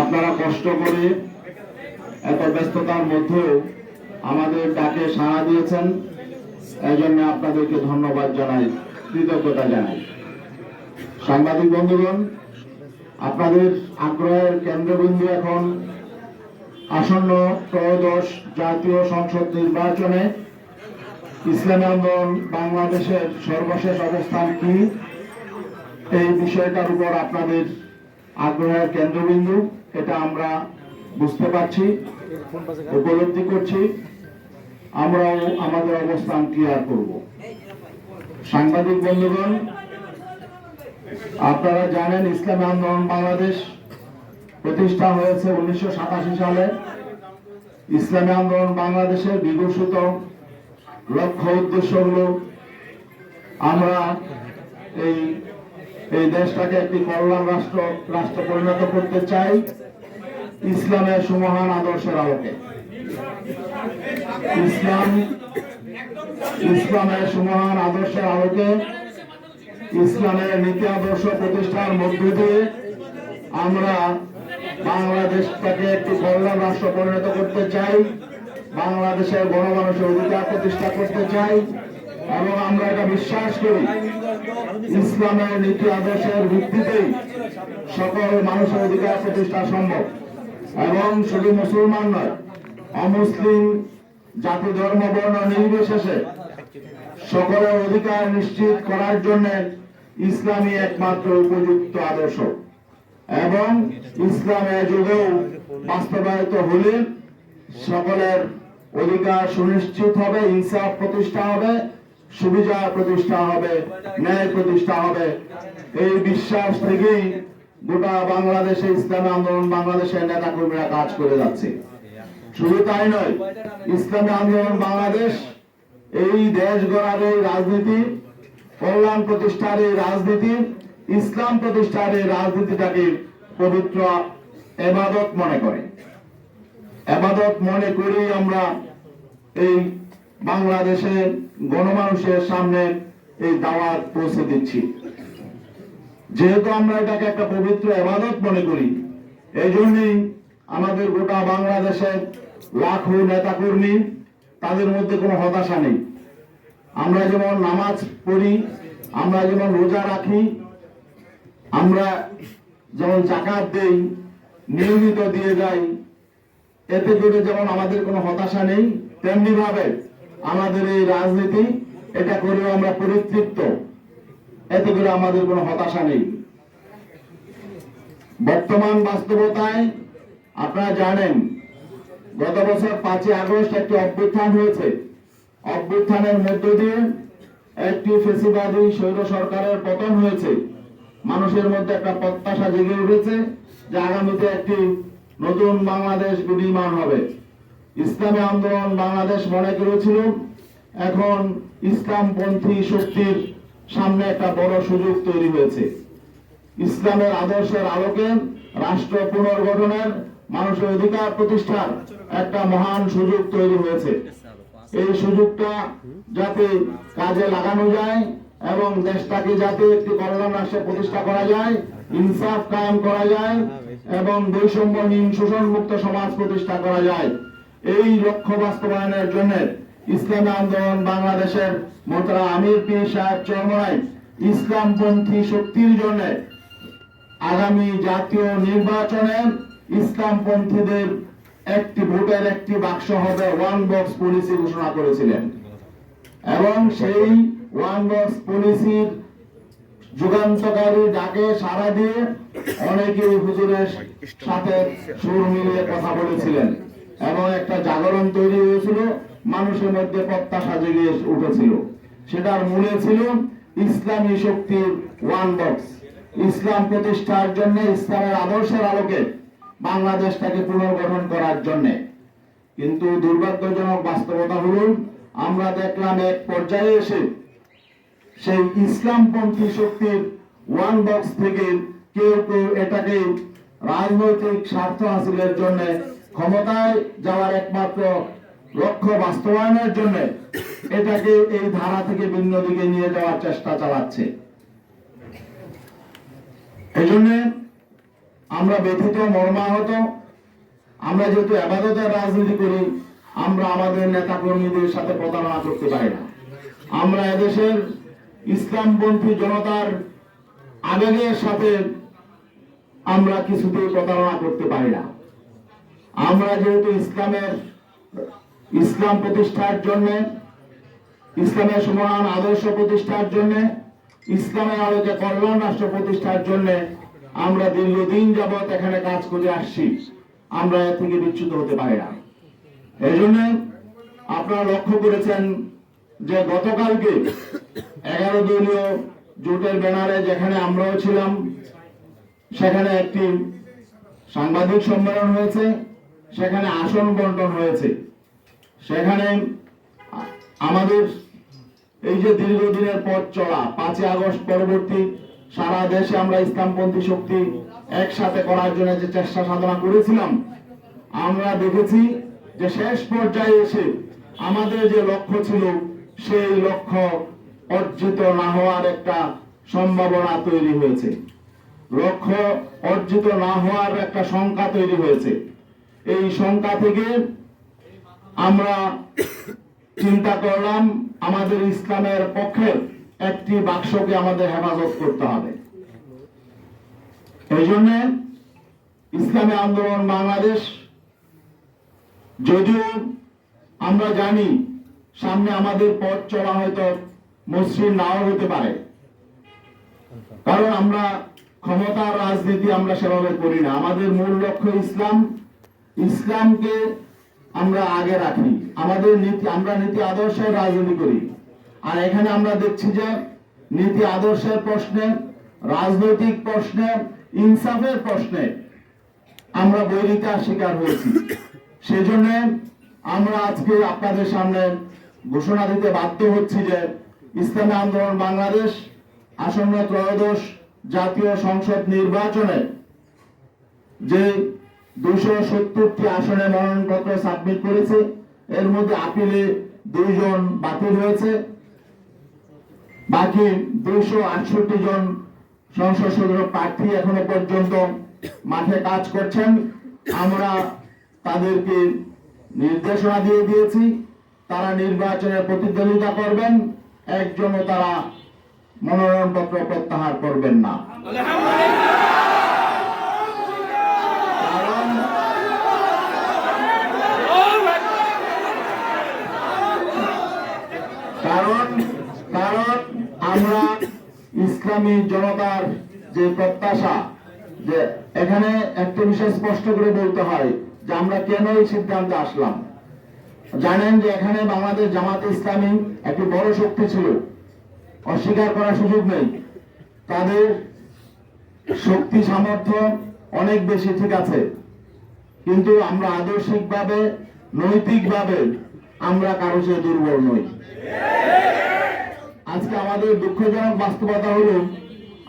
আপনারা কষ্ট করে এত ব্যস্ততার মধ্যেও আমাদের ডাকে সাড়া দিয়েছেন। এই জন্য আপনাদেরকে ধন্যবাদ জানাই, কৃতজ্ঞতা জানাই। সাংবাদিক বন্ধুগণ, আপনাদের আগ্রহের কেন্দ্রবিন্দু এখন আসন্ন ত্রয়োদশ জাতীয় সংসদ নির্বাচনে ইসলামী আন্দোলন বাংলাদেশের সর্বশেষ অবস্থান কি? এই বিষয়টার উপর আপনাদের আগ্রহের কেন্দ্রবিন্দু, এটা আমরা বুঝতে পারছি, উপলব্ধি করছি। আমরাও আমাদের অবস্থান ক্লিয়ার করব। সাংবাদিক বন্ধুগণ, আপনারা জানেন ইসলামী আন্দোলন বাংলাদেশ প্রতিষ্ঠা হয়েছে উনিশশো সাতাশি সালে। ইসলামী আন্দোলন বাংলাদেশের বিঘোষিত লক্ষ্য উদ্দেশ্য হলো আমরা এই এই দেশটাকে একটি কল্যাণ রাষ্ট্র রাষ্ট্র পরিণত করতে চাই ইসলামের সুমহান আদর্শের আলোকে। ইসলাম, ইসলামের সুমহান আদর্শের আলোকে ইসলামের নীতি আদর্শ প্রতিষ্ঠার মধ্য দিয়ে আমরা বাংলাদেশটাকে একটি কল্যাণ রাষ্ট্র পরিণত করতে চাই, বাংলাদেশের গণমানুষের অধিকার প্রতিষ্ঠা করতে চাই এবং আমরা এটা বিশ্বাস করি, ইসলামের নীতি আদর্শের ভিত্তিতেই সকল মানুষের অধিকার প্রতিষ্ঠা সম্ভব। এবং শুধু মুসলমান নয়, অমুসলিম জাতি, ধর্ম, বর্ণ, নির্বিশেষে সকলের অধিকার নিশ্চিত করার জন্য ইসলামী একমাত্র উপযুক্ত আদর্শ। এবং ইসলামের যুগেও বাস্তবায়িত হলে সকলের অধিকার সুনিশ্চিত হবে, ইনসাফ প্রতিষ্ঠা হবে সুবিধা প্রতিষ্ঠা হবে, ন্যায় প্রতিষ্ঠা হবে। এই বিশ্বাস থেকেই গোটা বাংলাদেশে ইসলামী আন্দোলন বাংলাদেশের নেতা কর্মীরা কাজ করে যাচ্ছে। শুধু তাই নয়, ইসলামী আন্দোলন বাংলাদেশ, এই দেশ গড়ার এই রাজনীতি, কল্যাণ প্রতিষ্ঠার এই রাজনীতি, ইসলাম প্রতিষ্ঠার এই রাজনীতিটাকে পবিত্র এবাদত মনে করে। এবাদত মনে করেই আমরা এই বাংলাদেশের গণমানুষের সামনে এই দাওয়াত পৌঁছে দিচ্ছি। যেহেতু আমরা এটাকে একটা পবিত্র এবাদত মনে করি এই জন্যই আমাদের গোটা বাংলাদেশের লাখো নেতা কর্মী তাদের মধ্যে কোনো হতাশা নেই। আমরা যেমন নামাজ পড়ি, আমরা যেমন রোজা রাখি, আমরা যেমন জাকাত দেই, নিয়মিত দিয়ে যাই, এতে করে যেমন আমাদের কোনো হতাশা নেই তেমনি ভাবে আমাদের এই রাজনীতি, এটা করেও আমরা পরিতৃপ্ত। এতে করে আমাদের কোনো হতাশা নেই। বর্তমান বাস্তবতায় আপনারা জানেন, গত বছর পাঁচই আগস্ট একটি অভ্যুত্থান হয়েছে। অভ্যুত্থানের মধ্য দিয়ে একটি ফেসিবাদী স্বৈর সরকারের পতন হয়েছে। মানুষের মধ্যে একটা প্রত্যাশা জেগে উঠেছে যে আগামীতে একটি নতুন বাংলাদেশ বিনির্মাণ হবে। ইসলামী আন্দোলন বাংলাদেশ মনে করেছিল, এখন ইসলামপন্থী শক্তির সামনে একটা বড় সুযোগ তৈরি হয়েছে। ইসলামের আদর্শের আলোকে রাষ্ট্র পুনর্গঠনের মানুষের অধিকার প্রতিষ্ঠার একটা মহান সুযোগ তৈরি হয়েছে। এই সুযোগটা যাতে কাজে লাগানো যায় এবং দেশটাকে যাতে একটি কল্যাণ রাষ্ট্রে প্রতিষ্ঠা করা যায়, ইনসাফ কায়েম করা যায় এবং বৈষম্যহীন শোষণ মুক্ত সমাজ প্রতিষ্ঠা করা যায়। এই লক্ষ্য বাস্তবায়নের জন্য ইসলামী আন্দোলন বাংলাদেশের মোতরা আমির পীর সাহেব চরমরাই ইসলামপন্থী শক্তির জন্য আগামী জাতীয় নির্বাচনে ইসলামপন্থীদের একটি ভোটের একটি বাক্স হবে ওয়ান বক্স পলিসি ঘোষণা করেছিলেন। এবং সেই ওয়ান বক্স পলিসির যুগান্তকারী ডাকে সারা দিয়ে অনেকেই হুজুরের সাথে সুর মিলিয়ে কথা বলেছিলেন। এবং একটা জাগরণ তৈরি হয়েছিল, মানুষের মধ্যে প্রত্যাশা জেগে উঠেছিল। সেটার মূলে ছিল ইসলামী শক্তির ওয়ান বক্স। ইসলাম প্রতিষ্ঠার জন্য, ইসলামের আদর্শের আলোকে বাংলাদেশটাকে পুনর্গঠন করার জন্য। কিন্তু দুর্ভাগ্যজনক বাস্তবতা হল, আমরা দেখলাম এক পর্যায়ে এসে সেই ইসলামপন্থী শক্তির ওয়ান বক্স থেকে কেউ কেউ এটাকে রাজনৈতিক স্বার্থ হাসিলের জন্য ক্ষমতায় যাওয়ার একমাত্র লক্ষ্য বাস্তবায়নের জন্য এটাকে এই ধারা থেকে ভিন্ন দিকে নিয়ে যাওয়ার চেষ্টা চালাচ্ছে। এই আমরা ব্যথিত, মর্মাহত, আমরা যেহেতু আবাদতের রাজনীতি করি, আমরা আমাদের নেতা কর্মীদের সাথে প্রতারণা করতে পারি না। আমরা এদেশের ইসলামপন্থী জনতার আবেগের সাথে আমরা কিছুতেই প্রতারণা করতে পারি না। আমরা যেহেতু ইসলামের, ইসলাম প্রতিষ্ঠার জন্য, ইসলামের সমান আদর্শ প্রতিষ্ঠার জন্য, ইসলামের আলোকে কল্যাণ রাষ্ট্র প্রতিষ্ঠার জন্য আমরা দীর্ঘদিন যাবৎ এখানে কাজ করে আসছি, আমরা এর থেকে বিচ্যুত হতে পারি না। এই জন্য আপনারা লক্ষ্য করেছেন যে গতকালকে এগারো দলীয় জোটের ব্যানারে যেখানে আমরাও ছিলাম, সেখানে একটি সাংবাদিক সম্মেলন হয়েছে। সেখানে আসন বন্টন হয়েছে। সেখানে আমাদের এই যে দীর্ঘদিনের পথ চলা, পাঁচই আগস্ট পরবর্তী সারা দেশে আমরা ইসলামপন্থী শক্তি একসাথে করার জন্য যে চেষ্টা সাধনা করেছিলাম, আমরা দেখেছি যে শেষ পর্যায়ে এসে আমাদের যে লক্ষ্য ছিল, সেই লক্ষ্য অর্জিত না হওয়ার একটা সম্ভাবনা তৈরি হয়েছে। লক্ষ্য অর্জিত না হওয়ার একটা শঙ্কা তৈরি হয়েছে। এই শঙ্কা থেকে আমরা চিন্তা করলাম, আমাদের ইসলামের পক্ষে একটি বাক্সকে আমাদের হেফাজত করতে হবে। এই জন্য ইসলামী আন্দোলন বাংলাদেশ, যদিও আমরা জানি সামনে আমাদের পথ চলা হয়তো মসৃণ নাও হতে পারে। কারণ আমরা ক্ষমতার রাজনীতি আমরা সেভাবে করি না। আমাদের মূল লক্ষ্য ইসলাম ইসলামকে আমরা আগে রাখি। আমাদের নীতি, আমরা নীতি আদর্শের রাজনীতি করি। আর এখানে আমরা দেখছি যে নীতি আদর্শের প্রশ্নে, রাজনৈতিক প্রশ্নে, ইনসাফের প্রশ্নে আমরা বৈরিতার শিকার হয়েছি। সেই জন্য আমরা আজকে আপনাদের সামনে ঘোষণা দিতে বাধ্য হচ্ছি যে ইসলামী আন্দোলন বাংলাদেশ আসন্ন ত্রয়োদশ জাতীয় সংসদ নির্বাচনে যে দুশো সত্তরটি আসনে মনোনয়নপত্র সাবমিট করেছে। এর মধ্যে আপিলে দুইজন বাতিল হয়েছে। বাকি দুইশো আটষট্টি জন সংসদ সদস্য প্রার্থী এখনও পর্যন্ত মাঠে কাজ করছেন। আমরা তাদেরকে নির্দেশনা দিয়ে দিয়েছি, তারা নির্বাচনে প্রতিদ্বন্দ্বিতা করবেন, একজনও তারা মনোনয়নপত্র প্রত্যাহার করবেন না কারণ কারণ কারণ আমরা ইসলামী জনতার যে প্রত্যাশা যে এখানে একটা বিষয় স্পষ্ট করে বলতে হয় যে আমরা কেন এই সিদ্ধান্তে আসলাম? জানেন যে এখানে বাংলাদেশ জামাতে ইসলামী একটি বড় শক্তি ছিল। অস্বীকার করার সুযোগ নেই। তাদের শক্তি সামর্থ্য অনেক বেশি ঠিক আছে। কিন্তু আমরা আদর্শিকভাবে, নৈতিকভাবে আমরা কারও চেয়ে দুর্বল নই। আজকে আমাদের দুঃখজনক বাস্তবতা হলো,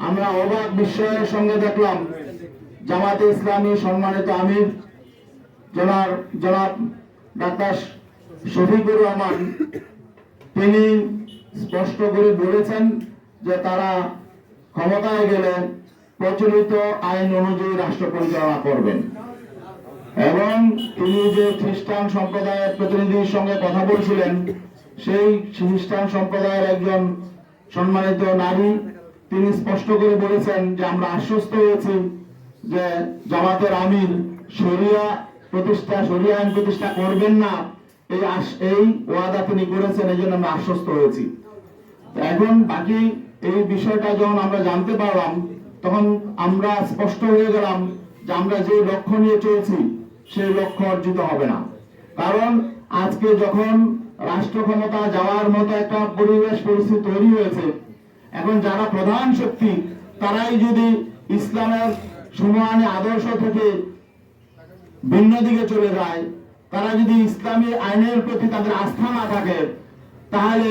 আমরা অবাক বিস্ময়ের সঙ্গে দেখলাম, জামাতে ইসলামী সম্মানিত আমির জনার জনাব ডাক্তার শফিকুর রহমান, তিনি স্পষ্ট করে বলেছেন যে তারা ক্ষমতায় গেলে প্রচলিত আইন অনুযায়ী রাষ্ট্র পরিচালনা করবেন। এবং তিনি যে খ্রিস্টান সম্প্রদায়ের প্রতিনিধির সঙ্গে কথা বলছিলেন সেই খ্রিস্টান সম্প্রদায়ের একজন সম্মানিত নারী, তিনি স্পষ্ট করে বলেছেন যে আমরা আশ্বস্ত হয়েছি যে জামাতের আমির শরিয়া প্রতিষ্ঠা, শরিয়া আইন প্রতিষ্ঠা করবেন না। এই এই ওয়াদা তিনি করেছেন, এই জন্য আমরা আশ্বস্ত হয়েছি। এখন বাকি এই বিষয়টা যখন আমরা জানতে পারলাম, তখন আমরা স্পষ্ট হয়ে গেলাম যে আমরা যে লক্ষ্য নিয়ে চলছি, সেই লক্ষ্য অর্জিত হবে না। কারণ আজকে যখন রাষ্ট্র ক্ষমতা যাওয়ার মতো একটা পরিবেশ পরিস্থিতি তৈরি হয়েছে। এখন যারা প্রধান শক্তি, তারাই যদি ইসলামের সুমানি আদর্শ থেকে ভিন্ন দিকে চলে যায়, তারা যদি ইসলামী আইনের প্রতি তাদের আস্থা না থাকে, তাহলে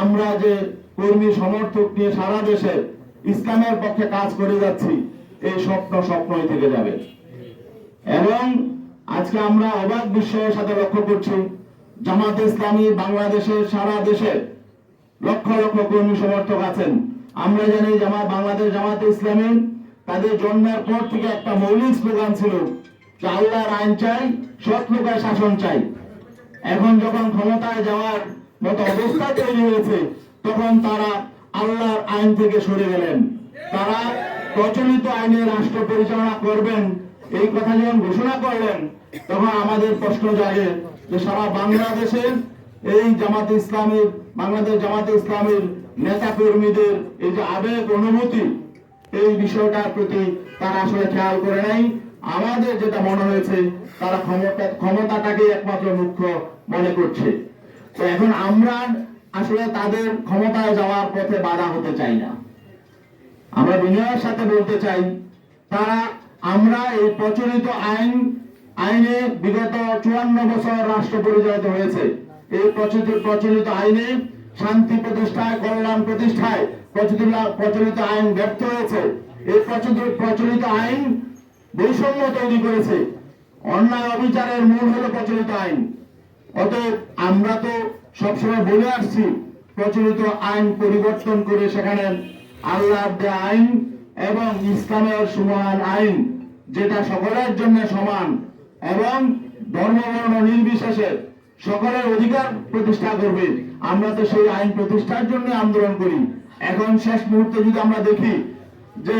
আমরা যে কর্মী সমর্থক নিয়ে সারা দেশে ইসলামের পক্ষে কাজ করে যাচ্ছি, এই স্বপ্ন স্বপ্নই থেকে যাবে। এবং আজকে আমরা অবাক বিস্ময়ের সাথে লক্ষ্য করছি জামাত ইসলামী বাংলাদেশের সারা দেশে লক্ষ লক্ষ কর্মী সমর্থক আছেন। আমরা জানি জামাত, বাংলাদেশ জামাত ইসলামী তাদের জন্মের পর থেকে একটা মৌলিক স্লোগান ছিল যে আল্লাহর আইন চাই, সৎ শাসন চাই। এখন যখন ক্ষমতায় যাওয়ার মতো অবস্থা তৈরি হয়েছে, তখন তারা আল্লাহর আইন থেকে সরে গেলেন। তারা প্রচলিত আইনে রাষ্ট্র পরিচালনা করবেন, এই কথা যখন ঘোষণা করলেন, তখন আমাদের প্রশ্ন জাগে যে সারা বাংলাদেশের এই জামাতে ইসলামের, বাংলাদেশ জামাতে ইসলামের নেতা কর্মীদের এই যে আবেগ, অনুভূতি, এই বিষয়টার প্রতি তারা আসলে খেয়াল করে নাই। আমাদের যেটা মনে হয়েছে, তারা ক্ষমতা ক্ষমতাটাকে একমাত্র মুখ্য মনে করছে। তো এখন আমরা আসলে তাদের ক্ষমতায় যাওয়ার পথে বাধা হতে চাই না। আমরা বিনয়ের সাথে বলতে চাই, তারা, আমরা এই প্রচলিত আইন আইনে বিগত চুয়ান্ন বছর রাষ্ট্র পরিচালিত হয়েছে। এই প্রচলিত প্রচলিত আইনে শান্তি প্রতিষ্ঠায় কল্যাণ প্রতিষ্ঠায় প্রচলিত প্রচলিত আইন ব্যর্থ হয়েছে। এই প্রচলিত প্রচলিত আইন বৈষম্য তৈরি করেছে। অন্যায় অবিচারের মূল হলো প্রচলিত আইন। অতএব আমরা তো সবসময় বলে আসছি, প্রচলিত আইন পরিবর্তন করে সেখানে আল্লাহর দেয়া আইন এবং ইসলামের সমান আইন, যেটা সকলের জন্য সমান এবং ধর্মবর্ণ নির্বিশেষে সকলের অধিকার প্রতিষ্ঠা করবে। আমরা তো সেই আইন প্রতিষ্ঠার জন্য আন্দোলন করি। এখন শেষ মুহূর্তে যদি আমরা দেখি যে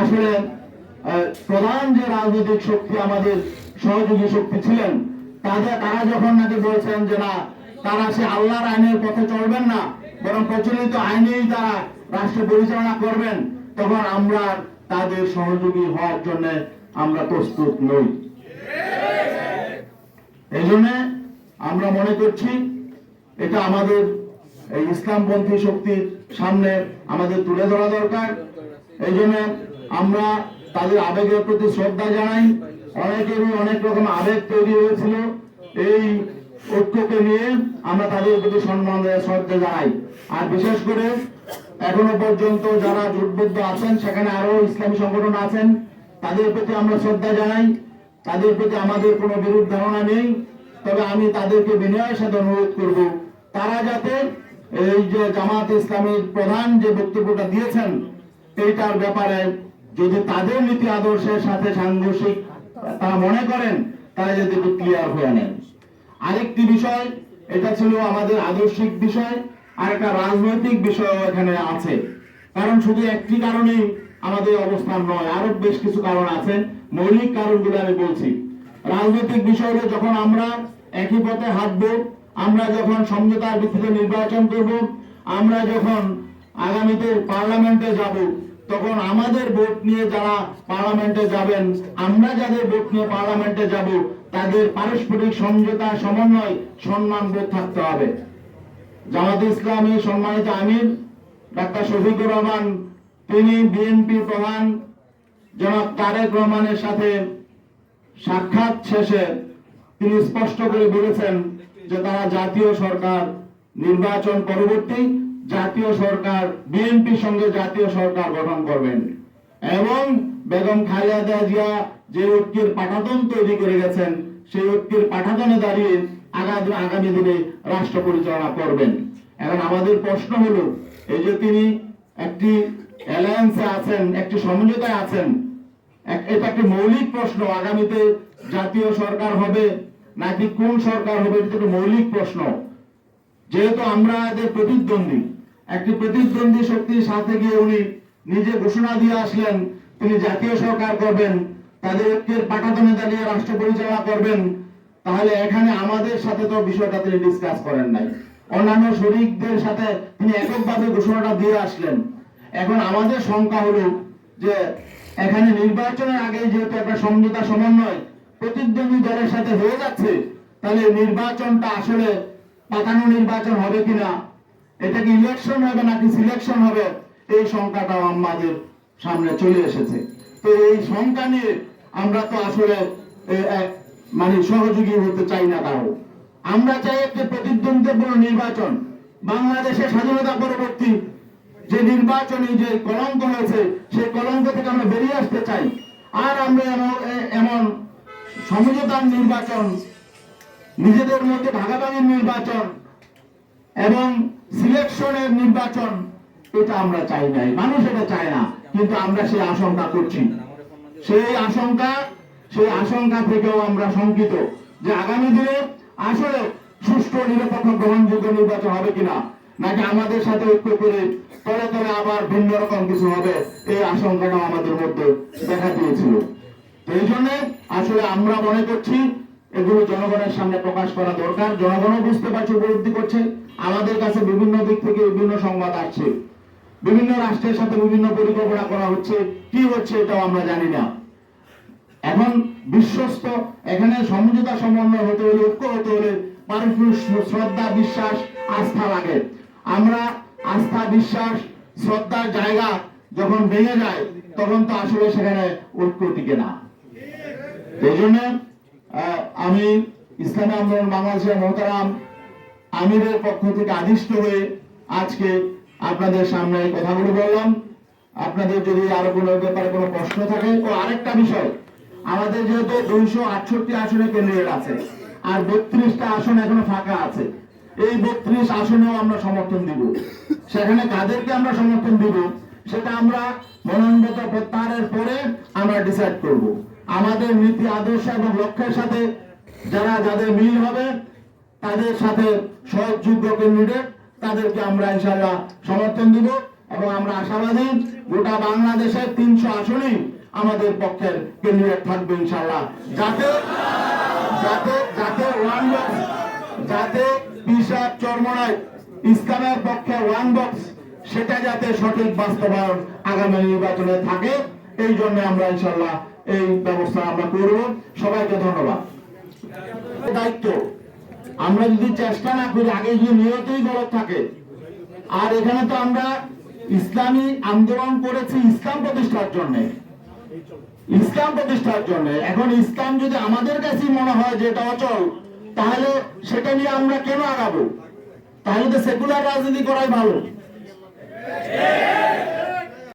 আসলে প্রধান যে রাজনৈতিক শক্তি, আমাদের সহযোগী শক্তি ছিলেন, তাদের, তারা যখন নাকি বলছেন যে না, তারা সে আল্লাহর আইনের পথে চলবেন না, বরং প্রচলিত আইনেই তারা রাষ্ট্র পরিচালনা করবেন, তখন আমরা তাদের সহযোগী হওয়ার জন্য আমরা প্রস্তুত নই। এই জন্য আমরা মনে করছি এটা আমাদের এই ইসলামপন্থী শক্তির সামনে আমাদের তুলে ধরা দরকার। এই জন্য আমরা তাদের আবেগের প্রতি শ্রদ্ধা জানাই। অনেকেরই অনেক রকম আবেগ তৈরি হয়েছিল। এই ঐক্যকে নিয়ে আমরা তাদের প্রতি সম্মান শ্রদ্ধা জানাই। আর বিশেষ করে এখনও পর্যন্ত যারা জোটবদ্ধ আছেন, সেখানে আরও ইসলামী সংগঠন আছেন, তাদের প্রতি আমরা শ্রদ্ধা জানাই। তাদের প্রতি আমাদের কোনো বিরূপ ধারণা নেই, তবে আমি তাদেরকে বিনয়ের সাথে অনুরোধ করব। তারা যাতে এই যে জামাত ইসলামের প্রধান যে বক্তব্যটা দিয়েছেন, এইটার ব্যাপারে যদি তাদের নীতি আদর্শের সাথে সাংঘর্ষিক তারা মনে করেন, তারা যাতে একটু ক্লিয়ার হয়ে নেন। আরেকটি বিষয়, এটা ছিল আমাদের আদর্শিক বিষয়, আর একটা রাজনৈতিক বিষয় এখানে আছে। কারণ শুধু একটি কারণেই আমাদের অবস্থান নয়। আরও বেশ কিছু কারণ আছে। মৌলিক কারণগুলো আমি বলছি। রাজনৈতিক বিষয় যখন আমরা একই পথে হাঁটবো, আমরা যখন সমঝোতার ভিত্তিতে নির্বাচন করব, আমরা যখন আগামীতে পার্লামেন্টে যাব, তখন আমাদের ভোট নিয়ে যারা পার্লামেন্টে যাবেন, আমরা যাদের ভোট নিয়ে পার্লামেন্টে যাব, তাদের পারস্পরিক সমঝোতা, সমন্বয়, সম্মান বোধ থাকতে হবে। জামাত ইসলামী সম্মানিত আমির, ডাক্তার শফিকুর রহমান তিনি বিএনপি প্রধান জনাব তারেক রহমানের সাথে সাক্ষাৎ শেষে তিনি স্পষ্ট করে বলেছেন যে তারা জাতীয় সরকার নির্বাচন পরবর্তী জাতীয় সরকার, বিএনপির সঙ্গে জাতীয় সরকার গঠন করবেন। এবং বেগম খালেদা জিয়া যে ঐক্যের পাঠাতন তৈরি করে গেছেন, সেই ঐক্যের পাঠাতনে দাঁড়িয়ে আগামী আগামী দিনে রাষ্ট্র পরিচালনা করবেন। এখন আমাদের প্রশ্ন হলো, এই যে তিনি একটি অ্যালায়েন্সে আছেন, একটি সমঝোতায় আছেন। এটা একটি মৌলিক প্রশ্ন, আগামীতে জাতীয় সরকার হবে নাকি কোন সরকার হবে, এটা একটা মৌলিক প্রশ্ন। যেহেতু আমরা এদের প্রতিদ্বন্দ্বী, একটি প্রতিদ্বন্দ্বী শক্তির সাথে গিয়ে উনি নিজে ঘোষণা দিয়ে আসলেন, তিনি জাতীয় সরকার করবেন, তাদের ঐক্যের পাঠাতনে দাঁড়িয়ে রাষ্ট্র পরিচালনা করবেন, তাহলে এখানে আমাদের সাথে তো বিষয়টা তিনি ডিসকাস করেন নাই। অন্যান্য শরিকদের সাথে তিনি এককভাবে ঘোষণাটা দিয়ে আসলেন। এখন আমাদের শঙ্কা হলো যে এখানে নির্বাচনের আগে যেহেতু একটা সমঝোতা সমন্বয় প্রতিদ্বন্দ্বী দলের সাথে হয়ে যাচ্ছে, তাহলে নির্বাচনটা আসলে পাতানো নির্বাচন হবে কিনা, এটা কি ইলেকশন হবে নাকি সিলেকশন হবে, এই শঙ্কাটাও আমাদের সামনে চলে এসেছে। তো এই শঙ্কা নিয়ে আমরা তো আসলে মানে সহযোগী হতে চাই না কারও। আমরা চাই একটি প্রতিদ্বন্দ্বিপূর্ণ নির্বাচন। বাংলাদেশের স্বাধীনতা পরবর্তী যে নির্বাচনী যে কলঙ্ক হয়েছে সেই কলঙ্ক থেকে আমরা বেরিয়ে আসতে চাই। আর আমরা এমন সমঝোতার নির্বাচন, নিজেদের মধ্যে ভাগাভাগির নির্বাচন এবং সিলেকশনের নির্বাচন, এটা আমরা চাই নাই। মানুষ এটা চায় না, কিন্তু আমরা সেই আশঙ্কা করছি। সেই আশঙ্কা সেই আশঙ্কা থেকেও আমরা শঙ্কিত যে আগামী দিনে আসলে সুষ্ঠু, নিরপেক্ষ, গ্রহণযোগ্য নির্বাচন হবে কিনা। নাকি আমাদের সাথে ঐক্য করে তলে তলে আবার ভিন্ন রকম কিছু হবে, এই আশঙ্কাটাও আমাদের মধ্যে দেখা দিয়েছিল। এই জন্য আসলে আমরা মনে করছি, এগুলো জনগণের সামনে প্রকাশ করা দরকার। জনগণও বুঝতে পারছে, উপলব্ধি করছে। আমাদের কাছে বিভিন্ন দিক থেকে বিভিন্ন সংবাদ আসছে। বিভিন্ন রাষ্ট্রের সাথে বিভিন্ন পরিকল্পনা করা হচ্ছে। কি হচ্ছে এটাও আমরা জানি না। এখন বিশ্বস্ত, এখানে সমঝোতা সমন্বয় হতে হলে, ঐক্য হতে হলে পারস্পরিক শ্রদ্ধা, বিশ্বাস, আস্থা লাগে। আমরা আস্থা, বিশ্বাস, শ্রদ্ধার জায়গা যখন ভেঙে যায়, তখন তো আসলে সেখানে ঐক্য টিকে না। এই জন্য আমি ইসলামী আন্দোলন, বাংলাদেশের মোহতারাম আমিরের পক্ষ থেকে আদিষ্ট হয়ে আজকে আপনাদের সামনে কথাগুলো বললাম। আপনাদের যদি আরও কোনো ব্যাপারে কোনো প্রশ্ন থাকে, ও আরেকটা বিষয়, আমাদের যেহেতু দুইশো আটষট্টি আসনে ক্যান্ডিডেট আছে, আর বত্রিশটা আসন এখনও ফাঁকা আছে এই বত্রিশ আসনেও আমরা সমর্থন দিব। সেখানে কাদেরকে আমরা সমর্থন দিব, সেটা আমরা মনোনয়নপত্র প্রত্যাহারের পরে আমরা ডিসাইড করব। আমাদের নীতি আদর্শ এবং লক্ষ্যের সাথে যারা, যাদের মিল হবে, তাদের সাথে সহযোগ্য ক্যান্ডিডেট তাদেরকে আমরা ইনশাল্লাহ সমর্থন দিব এবং আমরা আশাবাদী গোটা বাংলাদেশের তিনশো আসনেই আমাদের পক্ষের ক্যান্ডিডেট থাকবে ইনশাল্লাহ যাতে যাতে যাতে ওয়ান যাতে পিসাব চর্মনায় ইসলামের পক্ষে ওয়ান বক্স সেটা যাতে সঠিক বাস্তবায়ন আগামী নির্বাচনে থাকে, এই জন্য আমরা ইনশাল্লাহ এই ব্যবস্থা আমরা করব। সবাইকে ধন্যবাদ। দায়িত্ব, আমরা যদি চেষ্টা না করি, আগে যদি নিয়তই গলত থাকে। আর এখানে তো আমরা ইসলামী আন্দোলন করেছি ইসলাম প্রতিষ্ঠার জন্য। ইসলাম প্রতিষ্ঠার জন্য। এখন ইসলাম যদি আমাদের কাছে মনে হয় যে এটা অচল তাহলে সেটা নিয়ে আমরা কেন আগাবো? তাহলে তো সেকুলার রাজনীতি করাই ভালো।